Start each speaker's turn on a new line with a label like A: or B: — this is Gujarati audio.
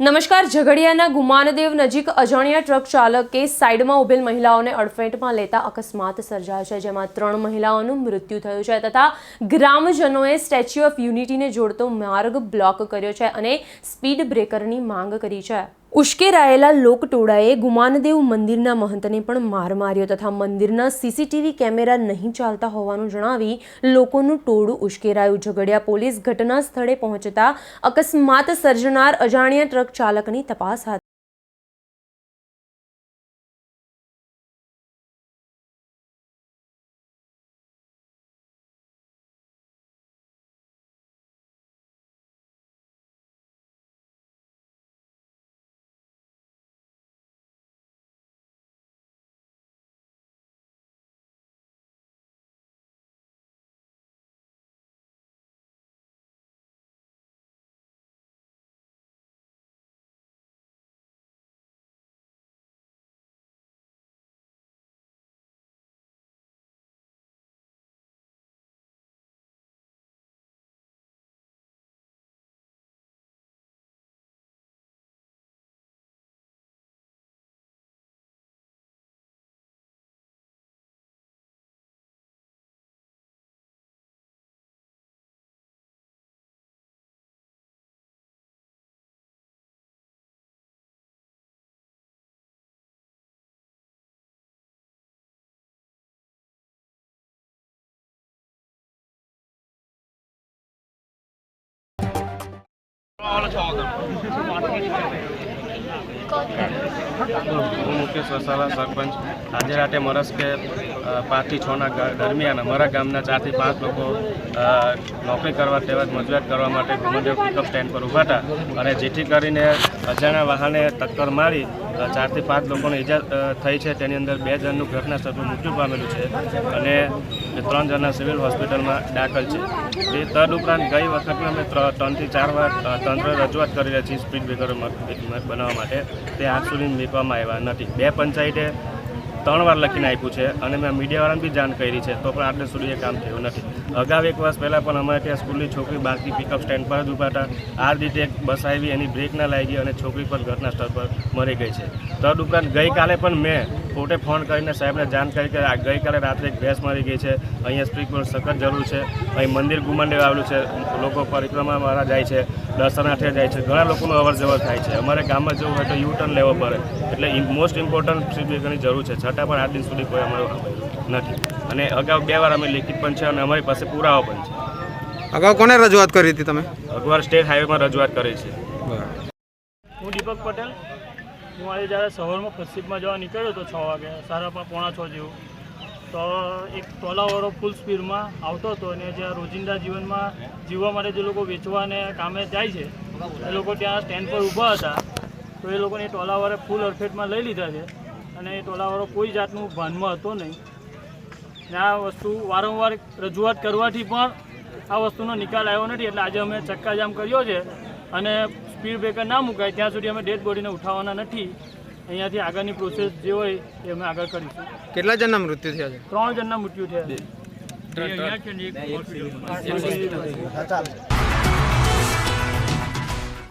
A: નમસ્કાર, ઝઘડિયાના ગુમાનદેવ નજીક અજાણ્યા ટ્રક ચાલકે સાઇડમાં ઉભેલ મહિલાઓને અડફેટમાં લેતા અકસ્માત સર્જાયો છે, જેમાં ત્રણ મહિલાઓનું મૃત્યુ થયું છે તથા ગ્રામજનોએ સ્ટેચ્યુ ઓફ યુનિટીને જોડતો માર્ગ બ્લોક કર્યો છે અને સ્પીડ બ્રેકરની માંગ કરી છે. ઉશ્કેરાયેલા લોકટોળાએ ગુમાનદેવ મંદિરના મહંતને પણ માર માર્યો તથા મંદિરના સીસીટીવી કેમેરા નહીં ચાલતા હોવાનું જણાવી લોકોનું ટોળું ઉશ્કેરાયું. ઝઘડિયા પોલીસ ઘટના સ્થળે પહોંચતા અકસ્માત સર્જનાર અજાણ્યા ટ્રક ચાલકની તપાસ હાથ
B: હું મુકેશ સરપંચ. આજે રાતે મરસ કે પાંચથી છના દરમિયાન અમારા ગામના ચારથી પાંચ લોકો નોકરી કરવા તેમજ મજૂરાત કરવા માટે ગુમદેવ પિકઅપ સ્ટેન્ડ પર ઊભા હતા. અને જેથી કરીને અજાણ્યા વાહને ટક્કર મારી ચારથી પાંચ લોકોને ઈજા થઈ છે. તેની અંદર બે જણનું ઘટના સ્થળ મૃત્યુ પામેલું છે અને ત્રણ જણા સિવિલ હોસ્પિટલમાં દાખલ છે. તે તદ ઉપરાંત ગઈ વખતે અમે ત્રણથી ચાર વાર તંત્ર રજૂઆત કરી રહ્યા છીએ સ્પીડ બ્રેકર બનાવવા માટે. તે આજ સુધી મૂકવામાં આવ્યા નથી. બે પંચાયતે ત્રણ વાર લખીને આપ્યું છે અને મેં મીડિયાવાળાને બી જાણ કરી છે, તો પણ આટલે સુધી એ કામ થયું નથી. અગાઉ એક વર્ષ પહેલાં પણ અમારે ત્યાં સ્કૂલની છોકરી બહારથી પિકઅપ સ્ટેન્ડ પર જ ઊભા હતા. આ રીતે એક બસ આવી, એની બ્રેક ના લાગી અને છોકરી પણ ઘટના સ્થળ પર મરી ગઈ છે. તદ ઉપરાંત ગઈકાલે પણ મેં પોતે ફોન કરીને સાહેબને જાણ કરી કે આ ગઈકાલે રાત્રે એક ભેંસ મળી ગઈ છે. અહીંયા પર સખત જરૂર છે. અહીં મંદિર ગુમાંડે આવેલું છે. લોકો પરિક્રમા મારા જાય છે. દર્શનાર્થે જાય છે. ઘણા લોકોનો અવર જવર થાય છે. અમારે ગામમાં જવું હોય તો યુ ટર્ન લેવો પડે. એટલે મોસ્ટ ઇમ્પોર્ટન્ટ સ્પીડ જરૂર છે. છતાં પણ આજ દિન સુધી કોઈ અમારું નથી. અને અગાઉ બે વાર અમે લિખિત પણ છે અને અમારી પાસે પુરાવા પણ છે.
C: અગાઉ કોને રજૂઆત કરી હતી તમે?
B: અગવાર સ્ટેટ હાઈવેમાં રજૂઆત કરી છે.
D: હું દીપક પટેલ. હું આજે જ્યારે સવારમાં પશ્ચિમમાં જવા નીકળ્યો હતો છ વાગે, સારા પોણા છ જેવું, તો એક ટોલાવાળો ફૂલ સ્પીડમાં આવતો હતો અને જ્યાં રોજિંદા જીવનમાં જીવવા માટે જે લોકો વેચવાને કામે જાય છે, એ લોકો ત્યાં સ્ટેન્ડ પર ઊભા હતા. તો એ લોકોને ટોલાવાળે ફૂલ અડફેટમાં લઈ લીધા છે અને એ ટોલાવાળો કોઈ જાતનું ભાનમાં હતો નહીં. ને આ વસ્તુ વારંવાર રજૂઆત કરવાથી પણ આ વસ્તુનો નિકાલ આવ્યો નથી, એટલે આજે અમે ચક્કાજામ કર્યો છે અને સ્પીડ બ્રેકર ના મુકાય ત્યાં સુધી અમે ડેડ બોડીને ઉઠાવવાના નથી. અહીંયાથી આગળની પ્રોસેસ જે હોય એ અમે આગળ કરીશું.
C: કેટલા જણના મૃત્યુ થયા છે?
D: ત્રણ જણના મૃત્યુ થયા છે.